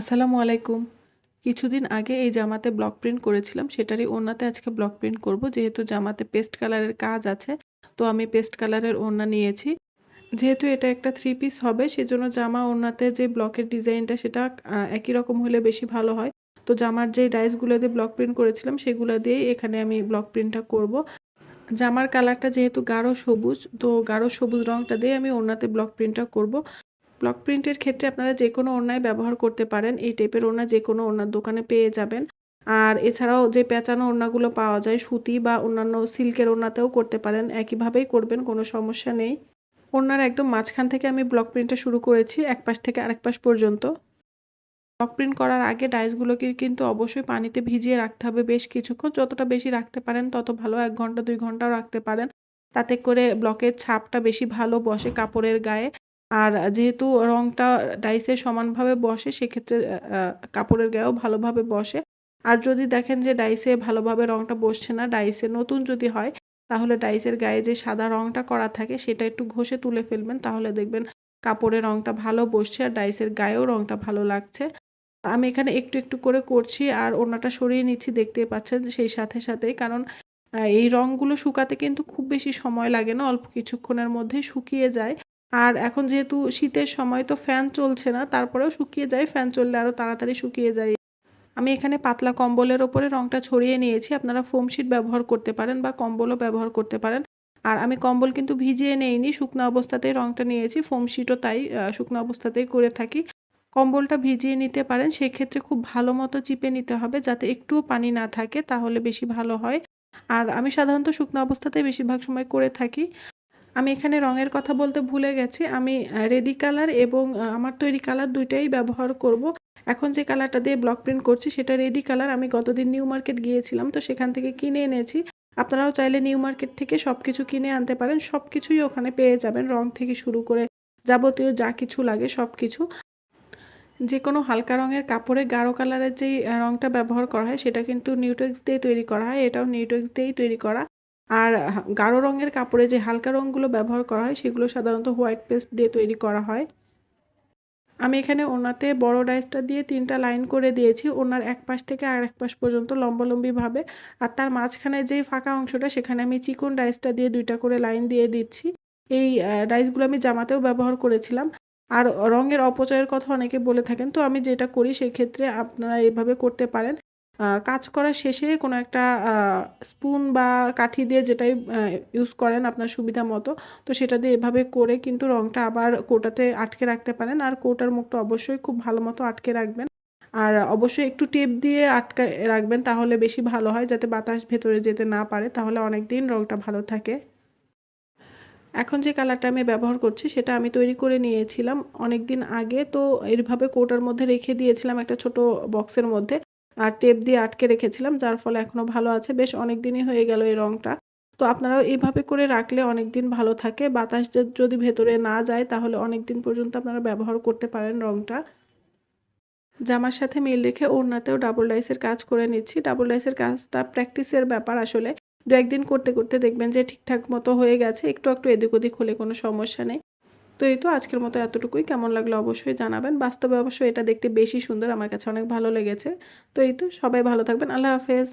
আসসালামু আলাইকুম। কিছুদিন আগে এই জামাতে ব্লক প্রিন্ট করেছিলাম, সেটারই ওড়নাতে আজকে ব্লক প্রিন্ট করব। যেহেতু জামাতে পেস্ট কালারের কাজ আছে, তো আমি পেস্ট কালারের ওড়না নিয়েছি। যেহেতু এটা একটা থ্রি পিস হবে, সেজন্য জামা ওড়নাতে যে ব্লকের ডিজাইনটা সেটা একই রকম হলে বেশি ভালো হয়। তো জামার যে ডাইসগুলো দিয়ে ব্লক প্রিন্ট করেছিলাম, সেগুলো দিয়েই এখানে আমি ব্লক প্রিন্টটা করব। জামার কালারটা যেহেতু গাঢ় সবুজ, তো গাঢ় সবুজ রঙটা দিয়ে আমি ওড়নাতে ব্লক প্রিন্টটা করব। ব্লক প্রিন্টের ক্ষেত্রে আপনারা যে কোনো ওড়নায় ব্যবহার করতে পারেন, এই টাইপের ওড়না যে কোনো ওড়নার দোকানে পেয়ে যাবেন। আর এছাড়াও যে পেঁচানো ওড়নাগুলো পাওয়া যায়, সুতি বা অন্যান্য সিল্কের ওড়নাতেও করতে পারেন, একইভাবেই করবেন, কোনো সমস্যা নেই। ওড়নার একদম মাঝখান থেকে আমি ব্লক প্রিন্টটা শুরু করেছি, এক পাশ থেকে আরেক পাশ পর্যন্ত। ব্লক প্রিন্ট করার আগে ডাইসগুলোকে কিন্তু অবশ্যই পানিতে ভিজিয়ে রাখতে হবে বেশ কিছুক্ষণ। যতটা বেশি রাখতে পারেন, তত ভালো, এক ঘণ্টা, দুই ঘন্টাও রাখতে পারেন। তাতে করে ব্লকের ছাপটা বেশি ভালো বসে কাপড়ের গায়ে। আর যেহেতু রংটা ডাইসে সমানভাবে বসে, সেক্ষেত্রে কাপড়ের গায়েও ভালোভাবে বসে। আর যদি দেখেন যে ডাইসে ভালোভাবে রংটা বসছে না, ডাইসে নতুন যদি হয়, তাহলে ডাইসের গায়ে যে সাদা রংটা করা থাকে, সেটা একটু ঘষে তুলে ফেলবেন। তাহলে দেখবেন কাপড়ের রংটা ভালো বসছে আর ডাইসের গায়েও রংটা ভালো লাগছে। আমি এখানে একটু একটু করে করছি আর ওড়নাটা সরিয়ে নিচ্ছি, দেখতেই পাচ্ছেন সেই সাথে সাথেই। কারণ এই রংগুলো শুকাতে কিন্তু খুব বেশি সময় লাগে না, অল্প কিছুক্ষণের মধ্যেই শুকিয়ে যায়। আর এখন যেহেতু শীতের সময় তো ফ্যান চলছে না, তারপরেও শুকিয়ে যায় ফ্যান চললে আরও তাড়াতাড়ি শুকিয়ে যায়। আমি এখানে পাতলা কম্বলের ওপরে রংটা ছড়িয়ে নিয়েছি, আপনারা ফোম শিট ব্যবহার করতে পারেন বা কম্বলও ব্যবহার করতে পারেন। আর আমি কম্বল কিন্তু ভিজিয়ে নেইনি, শুকনো অবস্থাতেই রংটা নিয়েছি ফোম শিটও তাই শুকনো অবস্থাতেই করে থাকি। কম্বলটা ভিজিয়ে নিতে পারেন, সেক্ষেত্রে খুব ভালো মতো চিপে নিতে হবে, যাতে একটুও পানি না থাকে, তাহলে বেশি ভালো হয়। আর আমি সাধারণত শুকনো অবস্থাতেই বেশিরভাগ সময় করে থাকি। আমি এখানে রঙের কথা বলতে ভুলে গেছি। আমি রেডি কালার এবং আমার তৈরি কালার দুইটাই ব্যবহার করব। এখন যে কালারটা দিয়ে ব্লক প্রিন্ট করছি সেটা রেডি কালার। আমি গতদিন নিউ মার্কেট গিয়েছিলাম, তো সেখান থেকে কিনে এনেছি। আপনারাও চাইলে নিউ মার্কেট থেকে সব কিছু কিনে আনতে পারেন। সব কিছুই ওখানে পেয়ে যাবেন রং থেকে শুরু করে যাবতীয় যা কিছু লাগে সব কিছু যে কোনো হালকা রঙের কাপড়ে গাঢ় কালারের যেই রঙটা ব্যবহার করা হয় সেটা কিন্তু নিউটেক্স দিয়ে তৈরি করা হয়। এটাও নিউটেক্স দিয়েই তৈরি করা। আর গাঢ় রঙের কাপড়ে যে হালকা রঙগুলো ব্যবহার করা হয়, সেগুলো সাধারণত হোয়াইট পেস্ট দিয়ে তৈরি করা হয়। আমি এখানে ওনাতে বড় ডাইসটা দিয়ে তিনটা লাইন করে দিয়েছি। ওনার এক পাশ থেকে আর এক পাশ পর্যন্ত লম্বালম্বিভাবে। আর তার মাঝখানে যেই ফাঁকা অংশটা, সেখানে আমি চিকন ডাইসটা দিয়ে দুইটা করে লাইন দিয়ে দিচ্ছি। এই ডাইসগুলো আমি জামাতেও ব্যবহার করেছিলাম। আর রঙের অপচয়ের কথা অনেকে বলে থাকেন, তো আমি যেটা করি, সেক্ষেত্রে আপনারা এভাবে করতে পারেন। কাজ করার শেষে কোনো একটা স্পুন বা কাঠি দিয়ে যেটাই ইউজ করেন আপনার সুবিধা মতো, তো সেটা দিয়ে এভাবে করে কিন্তু রঙটা আবার কোটাতে আটকে রাখতে পারেন। আর কোটার মুখটা অবশ্যই খুব ভালো মতো আটকে রাখবেন। আর অবশ্যই একটু টেপ দিয়ে আটকে রাখবেন তাহলে বেশি ভালো হয়, যাতে বাতাস ভেতরে যেতে না পারে, তাহলে অনেক দিন রঙটা ভালো থাকে। এখন যে কালারটা আমি ব্যবহার করছি, সেটা আমি তৈরি করে নিয়েছিলাম অনেক দিন আগে। তো এইভাবে কোটার মধ্যে রেখে দিয়েছিলাম একটা ছোট বক্সের মধ্যে। আর টেপ দিয়ে আটকে রেখেছিলাম, যার ফলে এখনও ভালো আছে। বেশ অনেক দিনই হয়ে গেল এই রঙটা তো আপনারাও এইভাবে করে রাখলে অনেক দিন ভালো থাকে। বাতাস যদি ভেতরে না যায়, তাহলে অনেক দিন পর্যন্ত আপনারা ব্যবহার করতে পারেন রঙটা জামার সাথে মিল রেখে ওড়নাতেও ডাবল ডাইসের কাজ করে নিচ্ছি। ডাবল ডাইসের কাজটা প্র্যাকটিসের ব্যাপার আসলে। দু একদিন করতে করতে দেখবেন যে ঠিকঠাক মতো হয়ে গেছে। একটু একটু এদিক ওদিক হলে কোনো সমস্যা নেই। তো এই তো আজকের মতো এতটুকুই। কেমন লাগল অবশ্যই জানাবেন। বাস্তবে অবশ্যই এটা দেখতে বেশি সুন্দর। আমার কাছে অনেক ভালো লেগেছে। তো এই তো সবাই ভালো থাকবেন। আল্লাহ হাফেজ।